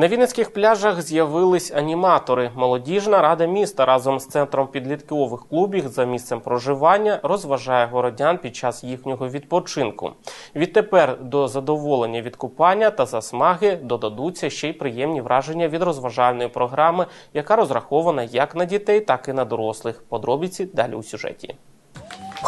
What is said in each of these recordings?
На Вінницьких пляжах з'явились аніматори. Молодіжна рада міста разом з центром підліткових клубів за місцем проживання розважає городян під час їхнього відпочинку. Відтепер до задоволення від купання та засмаги додадуться ще й приємні враження від розважальної програми, яка розрахована як на дітей, так і на дорослих. Подробиці далі у сюжеті.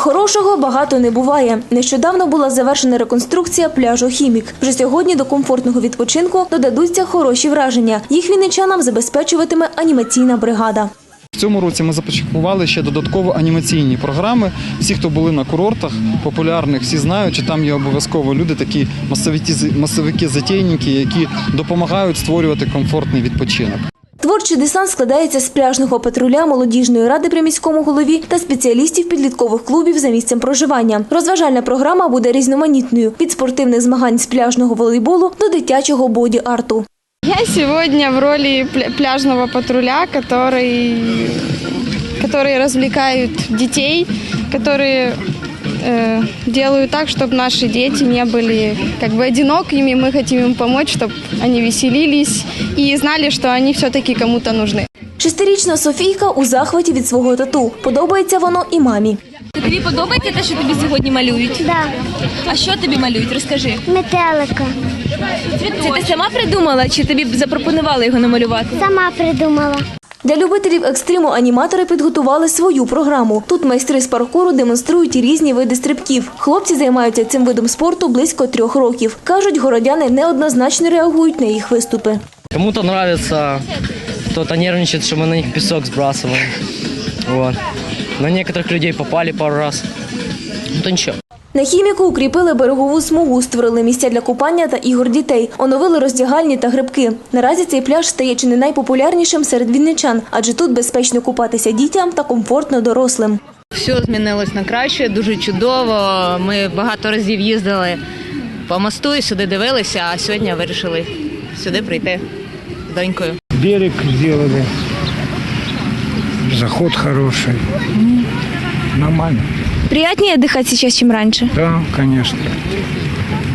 Хорошого багато не буває. Нещодавно була завершена реконструкція пляжу Хімік. Вже сьогодні до комфортного відпочинку додадуться хороші враження. Їх вінничанам забезпечуватиме анімаційна бригада. В цьому році ми започаткували ще додатково анімаційні програми. Всі, хто були на курортах популярних, всі знають, що там є обов'язково люди, такі масовики, масовики затейники, які допомагають створювати комфортний відпочинок. Творчий десант складається з пляжного патруля, молодіжної ради при міському голові та спеціалістів підліткових клубів за місцем проживання. Розважальна програма буде різноманітною від спортивних змагань з пляжного волейболу до дитячого боді-арту. Я сегодня в роли пля- пляжного патруля, который, которые развлекают детей, которые э, делают так, чтобы наши дети не были как бы одинокими. Мы хотим им помочь, чтобы они веселились и знали, что они все-таки кому-то нужны. Шестирічна Софійка у захваті від свого тату. Подобається воно і мамі. Тобі подобається те, що тобі сьогодні малюють? Да, А що тобі малюють? Розкажи. метелика. Це ти сама придумала, чи тобі запропонували його намалювати? Сама придумала. Для любителів екстриму аніматори підготували свою програму. Тут майстри з паркуру демонструють різні види стрибків. Хлопці займаються цим видом спорту близько трьох років. Кажуть, городяни неоднозначно реагують на їх виступи. Кому-то нравится, кто-то нервничает, что мы на них песок сбрасываем. Вот. На некоторых людей попали пару раз. Ну то ничего. На хіміку укріпили берегову смугу, створили місця для купання та ігор дітей, оновили роздягальні та грибки. Наразі цей пляж стає чи не найпопулярнішим серед вінничан, адже тут безпечно купатися дітям та комфортно дорослим. Все змінилось на краще, дуже чудово. Ми багато разів їздили по мосту і сюди дивилися, а сьогодні вирішили сюди прийти з донькою. берег сделали. Заход хороший. Нормально. Приятнее отдыхать сейчас, чем раньше. Да, конечно.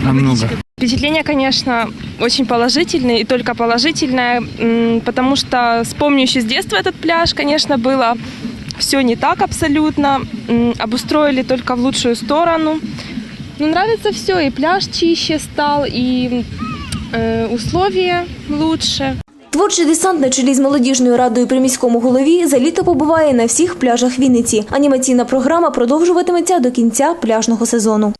Намного. Впечатление, конечно, очень положительное и только положительное, м, потому что вспомню еще с детства этот пляж, конечно, было все не так абсолютно, м, обустроили только в лучшую сторону. Но нравится все, и пляж чище стал, и э, условия лучше. Творчий десант на чолі з молодіжною радою при міському голові за літо побуває на всіх пляжах Вінниці. Анімаційна програма продовжуватиметься до кінця пляжного сезону.